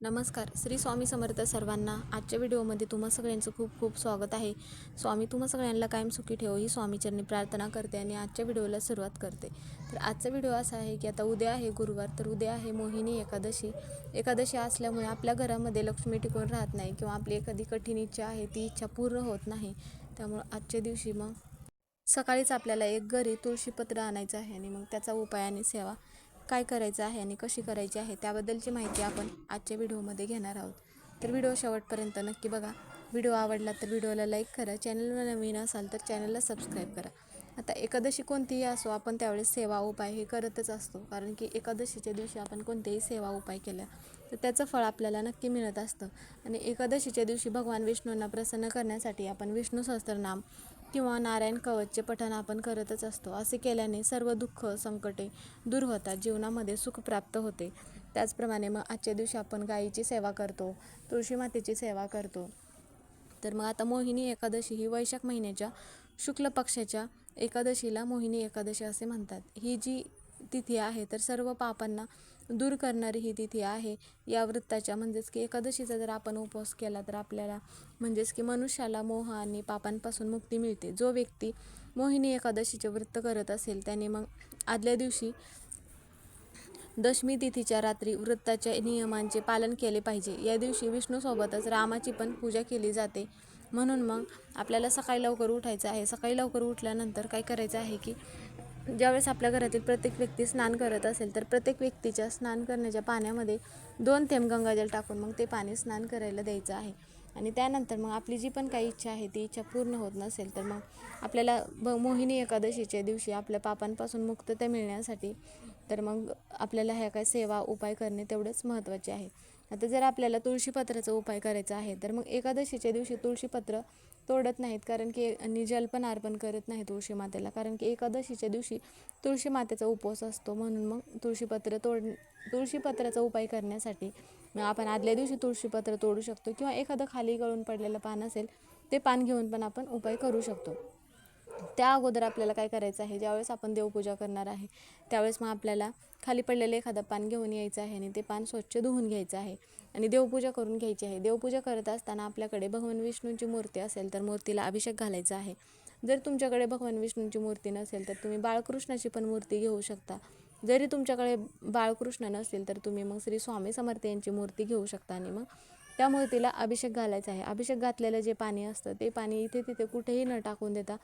नमस्कार. श्री स्वामी समर्थ सर्वांना आजच्या व्हिडिओमध्ये तुम्हा सगळ्यांचं खूप खूप स्वागत आहे. स्वामी तुम्हा सगळ्यांना कायम सुखी ठेवो ही स्वामीचरणी प्रार्थना करते आणि आजच्या व्हिडिओला सुरुवात करते. तर आजचा व्हिडिओ असा आहे की आता उद्या आहे गुरुवार तर उद्या आहे मोहिनी एकादशी. एकादशी असल्यामुळे आपल्या घरामध्ये लक्ष्मी टिकून राहत नाही किंवा आपली एखादी कठीण इच्छा आहे ती इच्छा पूर्ण होत नाही. त्यामुळं आजच्या दिवशी मग सकाळीच आपल्याला एक घरी तुळशीपत्र आणायचं आहे आणि मग त्याचा उपाय आणि सेवा काय करायचं आहे आणि कशी करायची आहे त्याबद्दलची माहिती आपण आजच्या व्हिडिओमध्ये घेणार आहोत. तर व्हिडिओ शेवटपर्यंत नक्की बघा. व्हिडिओ आवडला तर व्हिडिओला लाईक करा. चॅनलला नवीन असाल तर चॅनलला सबस्क्राईब करा. आता एकादशी कोणतीही असो आपण त्यावेळेस सेवा उपाय हे करतच असतो. कारण की एकादशीच्या दिवशी आपण कोणतेही सेवा उपाय केल्या तर त्याचं फळ आपल्याला नक्की मिळत असतं. आणि एकादशीच्या दिवशी भगवान विष्णूंना प्रसन्न करण्यासाठी आपण विष्णू सहस्त्रनाम किंवा नारायण कवचचे पठण आपण करतच असतो. असे केल्याने सर्व दुःख संकटे दूर होतात. जीवनामध्ये सुख प्राप्त होते. त्याचप्रमाणे मग आजच्या दिवशी आपण गायीची सेवा करतो तुळशी मातेची सेवा करतो. तर मग आता मोहिनी एकादशी ही वैशाख महिन्याच्या शुक्ल पक्षाच्या एकादशीला मोहिनी एकादशी असे म्हणतात. ही जी तिथी आहे तर सर्व पापांना दूर करणारी ही तिथी आहे. या वृत्ताच्या म्हणजेच की एकादशीचा जर आपण उपवास केला तर आपल्याला म्हणजेच की मनुष्याला मोह आणि पापांपासून मुक्ती मिळते. जो व्यक्ती मोहिनी एकादशीचे व्रत करत असेल त्याने मग आदल्या दिवशी दशमी तिथीच्या रात्री वृत्ताच्या नियमांचे पालन केले पाहिजे. या दिवशी विष्णूसोबतच रामाची पण पूजा केली जाते. म्हणून मग आपल्याला सकाळी लवकर उठायचं आहे. सकाळी लवकर उठल्यानंतर काय करायचं आहे की ज्यावेळेस आपल्या घरातील प्रत्येक व्यक्ती स्नान करत असेल तर प्रत्येक व्यक्तीच्या स्नान करण्याच्या पाण्यामध्ये दोन थेंब गंगाजल टाकून मग ते पाणी स्नान करायला द्यायचं आहे. आणि त्यानंतर मग आपली जी पण काही इच्छा आहे ती इच्छा पूर्ण होत नसेल तर मग आपल्याला ब मोहिनी एकादशीच्या दिवशी आपल्या पापांपासून मुक्तता मिळण्यासाठी तर मग आपल्याला ह्या काय सेवा उपाय करणे तेवढेच महत्त्वाचे आहे. आता जर आपल्याला तुळशीपत्राचा उपाय करायचा आहे तर मग एकादशीच्या दिवशी तुळशीपत्र तोडत नाहीत. कारण की आणि जल पण अर्पण करत नाही तुळशी मातेला. कारण की एकादशीच्या दिवशी तुळशी मातेचा उपवास असतो. म्हणून मग तुळशीपत्र तोड तुळशीपत्राचा उपाय करण्यासाठी मग आपण आदल्या दिवशी तुळशीपत्र तोडू शकतो. किंवा एखादं खाली गळून पडलेलं पान असेल ते पान घेऊन पण आपण उपाय करू शकतो. त्या अगोदर आपल्याला काय करायचं आहे? ज्यावेळेस आपण देवपूजा करणार आहे त्यावेळेस मग आपल्याला खाली पडलेलं एखादं पान घेऊन यायचं आहे आणि ते पान स्वच्छ धुवून घ्यायचं आहे आणि देवपूजा करून घ्यायची आहे. देवपूजा करत असताना आपल्याकडे भगवान विष्णूंची मूर्ती असेल तर मूर्तीला अभिषेक घालायचा आहे. जर तुमच्याकडे भगवान विष्णूंची मूर्ती नसेल तर तुम्ही बाळकृष्णाची पण मूर्ती घेऊ शकता. जरी तुमच्याकडे बाळकृष्ण नसेल तर तुम्ही मग श्री स्वामी समर्थ यांची मूर्ती घेऊ शकता आणि मग त्या मूर्तीला अभिषेक घालायचा आहे. अभिषेक घातलेलं जे पाणी असतं ते पाणी इथे तिथे कुठेही न टाकून देता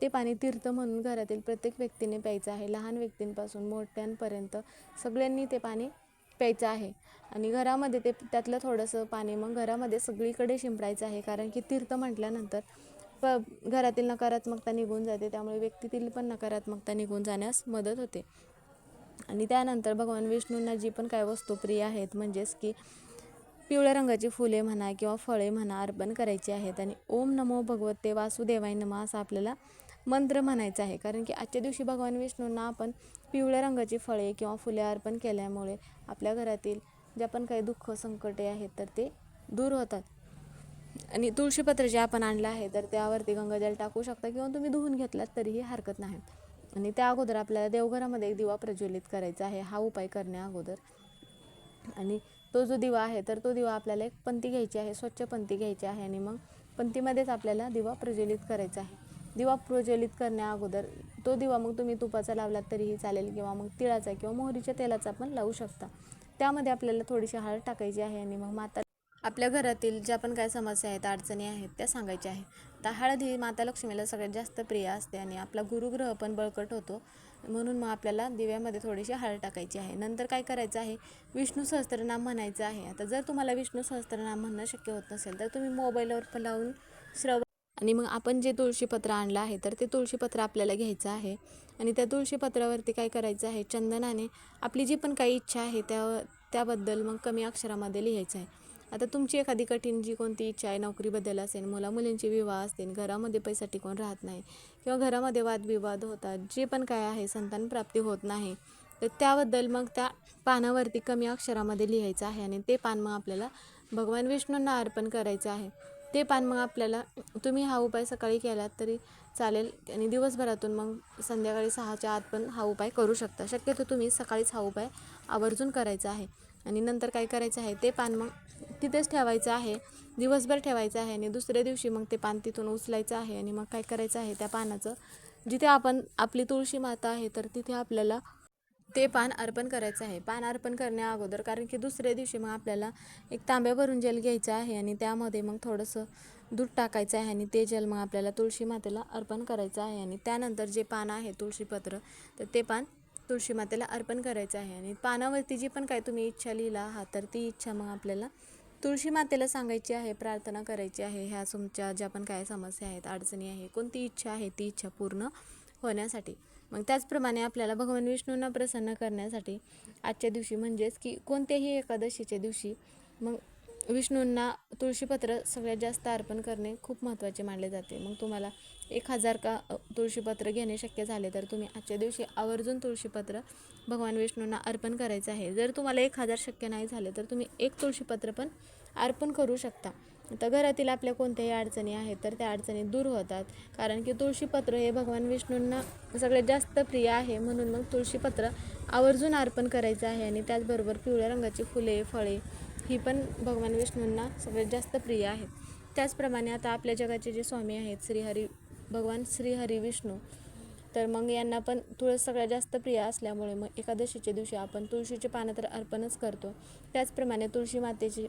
ते पाणी तीर्थ म्हणून घरातील प्रत्येक व्यक्तीने प्यायचं आहे. लहान व्यक्तींपासून मोठ्यांपर्यंत सगळ्यांनी ते पाणी प्यायचं आहे. आणि घरामध्ये ते त्यातलं थोडंसं पाणी मग घरामध्ये सगळीकडे शिंपडायचं आहे. कारण की तीर्थ म्हटल्यानंतर प घरातील नकारात्मकता निघून जाते. त्यामुळे व्यक्तीतील पण नकारात्मकता निघून जाण्यास मदत होते. आणि त्यानंतर भगवान विष्णूंना जी पण काय वस्तू प्रिय आहेत म्हणजेच की पिवळ्या रंगाची फुले म्हणा किंवा फळे म्हणा अर्पण करायची आहेत. आणि ओम नमो भगवते वासुदेवाय नमः असं आपल्याला मंत्र म्हणायचा आहे. कारण की आजच्या दिवशी भगवान विष्णूंना आपण पिवळ्या रंगाची फळे किंवा फुले अर्पण केल्यामुळे आपल्या घरातील ज्या पण काही दुःख संकटे आहेत तर ते दूर होतात. आणि तुळशीपत्र जे आपण आणलं आहे तर त्यावरती गंगाजल टाकू शकता किंवा तुम्ही धुवून घेतलात तरीही हरकत नाही. आणि त्या अगोदर आपल्याला देवघरामध्ये एक दिवा प्रज्वलित करायचा आहे. हा उपाय करण्या अगोदर. आणि तो जो दिवा आहे तर तो दिवा आपल्याला एक पंती घ्यायची आहे स्वच्छ पंती घ्यायची आहे. आणि मग पंतीमध्येच आपल्याला दिवा प्रज्वलित करायचा आहे. दिवा प्रज्वलित करण्या अगोदर तो दिवा मग तुम्ही तुपाचा लावलात तरीही चालेल किंवा मग तिळाचा किंवा मोहरीच्या तेलाचा पण लावू शकता. त्यामध्ये आपल्याला थोडीशी हळद टाकायची आहे आणि मग माता आपल्या घरातील ज्या पण काय समस्या आहेत अडचणी आहेत त्या सांगायच्या आहेत तर हळद ही माता लक्ष्मीला सगळ्यात जास्त प्रिय असते आणि आपला गुरुग्रह पण बळकट होतो. म्हणून मग आपल्याला दिव्यामध्ये थोडीशी हळद टाकायची आहे. नंतर काय करायचं आहे? विष्णू सहस्त्रनाम म्हणायचं आहे. आता जर तुम्हाला विष्णू सहस्त्रनाम म्हणणं शक्य होत नसेल तर तुम्ही मोबाईलवर पण लावून श्रव आणि मग आपण जे तुळशीपत्र आणलं आहे तर ते तुळशीपत्र आपल्याला घ्यायचं आहे. आणि त्या तुळशीपत्रावरती काय करायचं आहे चंदनाने आपली जी पण काही इच्छा आहे त्या त्याबद्दल मग कमी अक्षरामध्ये लिहायचं आहे. आता तुमची एखादी कठीण जी कोणती इच्छा आहे नोकरीबद्दल असेल मुला मुलींचे विवाह असतील घरामध्ये पैसा टिकून राहत नाही किंवा घरामध्ये वादविवाद होतात जे पण काय आहे संतान प्राप्ती होत नाही तर त्याबद्दल मग त्या पानावरती कमी अक्षरामध्ये लिहायचं आहे आणि ते पान मग आपल्याला भगवान विष्णूंना अर्पण करायचं आहे. ते पान मग आपल्याला तुम्ही हा उपाय सकाळी केलात तरी चालेल आणि दिवसभरातून मग संध्याकाळी सहाच्या आत पण हा उपाय करू शकता. शक्यतो तुम्ही सकाळीच हा उपाय आवर्जून करायचा आहे आणि नंतर काय करायचं आहे ते पान मग तिथेच ठेवायचं आहे दिवसभर ठेवायचं आहे आणि दुसऱ्या दिवशी मग ते पान तिथून उचलायचं आहे आणि मग काय करायचं आहे त्या पानाचं जिथे आपण आपली तुळशी माता आहे तर तिथे आपल्याला ते पान अर्पण करायचं आहे. पान अर्पण करण्या अगोदर कारण की दुसऱ्या दिवशी मग आपल्याला एक तांब्या भरून जल घ्यायचं आहे आणि त्यामध्ये मग थोडंसं दूध टाकायचं आहे आणि ते जल मग आपल्याला तुळशी मातेला अर्पण करायचं आहे आणि त्यानंतर जे पान आहे तुळशीपत्र तर ते पान तुळशी मातेला अर्पण करायचं आहे. आणि पानावरती जी पण काय तुम्ही इच्छा लिहिला आहात तर ती इच्छा मग आपल्याला तुळशी मातेला सांगायची आहे प्रार्थना करायची आहे. ह्या तुमच्या ज्या पण काय समस्या आहेत अडचणी आहे कोणती इच्छा आहे ती इच्छा पूर्ण होण्यासाठी. मग त्याचप्रमाणे आपल्याला भगवान विष्णूंना प्रसन्न करण्यासाठी आजच्या दिवशी म्हणजेच की कोणत्याही एकादशीच्या दिवशी मग विष्णूंना तुळशीपत्र सगळ्यात जास्त अर्पण करणे खूप महत्त्वाचे मानले जाते. मग तुम्हाला एक हजार का तुळशीपत्र घेणे शक्य झाले तर तुम्ही आजच्या दिवशी आवर्जून तुळशीपत्र भगवान विष्णूंना अर्पण करायचं आहे. जर तुम्हाला एक हजार शक्य नाही झाले तर तुम्ही एक तुळशीपत्र पण अर्पण करू शकता. आता घरातील आपल्या कोणत्याही अडचणी आहेत तर त्या अडचणी दूर होतात. कारण की तुळशीपत्र हे भगवान विष्णूंना सगळ्यात जास्त प्रिय आहे म्हणून मग तुळशीपत्र आवर्जून अर्पण करायचं आहे आणि त्याचबरोबर पिवळ्या रंगाची फुले फळे ही पण भगवान विष्णूंना सगळ्यात जास्त प्रिय आहेत. त्याचप्रमाणे आता आपल्या जगाचे जे स्वामी आहेत श्रीहरी भगवान श्रीहरी विष्णू तर मग यांना पण तुळस सगळ्यात जास्त प्रिय असल्यामुळे मग एकादशीच्या दिवशी आपण तुळशीचे पानं तर अर्पणच करतो. त्याचप्रमाणे तुळशी मातेची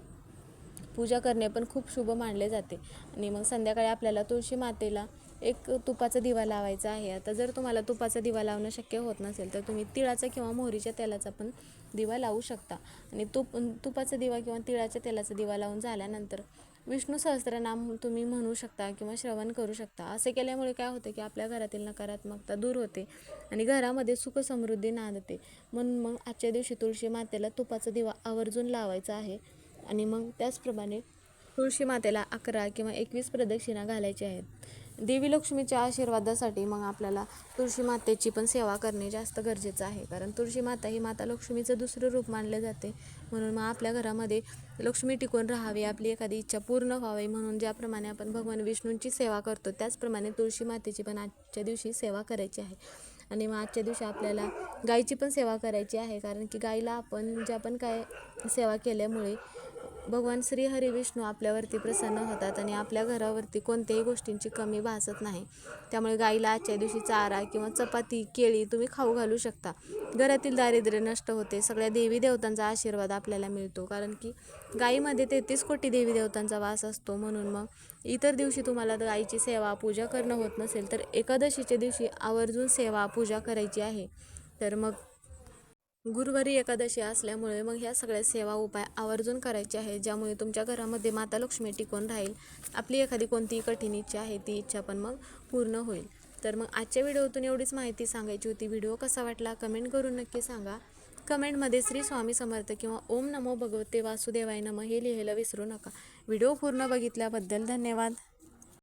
पूजा करणे पण खूप शुभ मानले जाते. आणि मग संध्याकाळी आपल्याला तुळशी मातेला एक तुपाचा दिवा लावायचा आहे. आता जर तुम्हाला तुपाचा दिवा लावणं शक्य होत नसेल तर तुम्ही तिळाचा किंवा मोहरीच्या तेलाचा पण दिवा लावू शकता. आणि तुप तुपाचा दिवा किंवा तिळाच्या तेलाचा दिवा लावून झाल्यानंतर विष्णू सहस्त्रनाम तुम्ही म्हणू शकता किंवा श्रवण करू शकता. असे केल्यामुळे काय होते की आपल्या घरातील नकारात्मकता दूर होते आणि घरामध्ये सुख समृद्धी नांदते. म्हणून मग आजच्या दिवशी तुळशी मातेला तुपाचा दिवा आवर्जून लावायचा आहे. आणि मग त्याचप्रमाणे तुळशी मातेला अकरा किंवा एकवीस प्रदक्षिणा घालायच्या आहेत. देवी लक्ष्मीच्या आशीर्वादासाठी मग आपल्याला तुळशी मातेची पण सेवा करणे जास्त गरजेचं आहे. कारण तुळशी माता ही माता लक्ष्मीचं दुसरं रूप मानले जाते. म्हणून मग आपल्या घरामध्ये लक्ष्मी टिकून राहावी आपली एखादी इच्छा पूर्ण व्हावी. म्हणून ज्याप्रमाणे आपण भगवान विष्णूंची सेवा करतो त्याचप्रमाणे तुळशी मातेची पण आजच्या दिवशी सेवा करायची आहे. आणि मग आजच्या दिवशी आपल्याला गायीची पण सेवा करायची आहे. कारण की गाईला आपण ज्या पण काय सेवा केल्यामुळे भगवान श्री हरी विष्णू आपल्यावरती प्रसन्न होतात आणि आपल्या घरावरती कोणत्याही गोष्टींची कमी भासत नाही. त्यामुळे गाईला आजच्या दिवशी चारा किंवा चपाती केळी तुम्ही खाऊ घालू शकता. घरातील दारिद्र्य नष्ट होते. सगळ्या देवी देवतांचा आशीर्वाद आपल्याला मिळतो. कारण की गाईमध्ये तेहतीस कोटी देवी देवतांचा वास असतो. म्हणून मग इतर दिवशी तुम्हाला गाईची सेवा पूजा करणं होत नसेल तर एकादशीच्या दिवशी आवर्जून सेवा पूजा करायची आहे. तर मग गुरुवारी एकादशी असल्यामुळे मग ह्या सगळ्या सेवा उपाय आवर्जून करायचे आहे ज्यामुळे तुमच्या घरामध्ये माता लक्ष्मी टिकून राहील. आपली एखादी कोणतीही कठीण इच्छा आहे ती इच्छा पण मग पूर्ण होईल. तर मग आजच्या व्हिडिओतून एवढीच माहिती सांगायची होती. व्हिडिओ कसा वाटला कमेंट करून नक्की सांगा. कमेंटमध्ये श्री स्वामी समर्थ किंवा ओम नमो भगवते वासुदेवाय नम हे लिहायला विसरू नका. व्हिडिओ पूर्ण बघितल्याबद्दल धन्यवाद.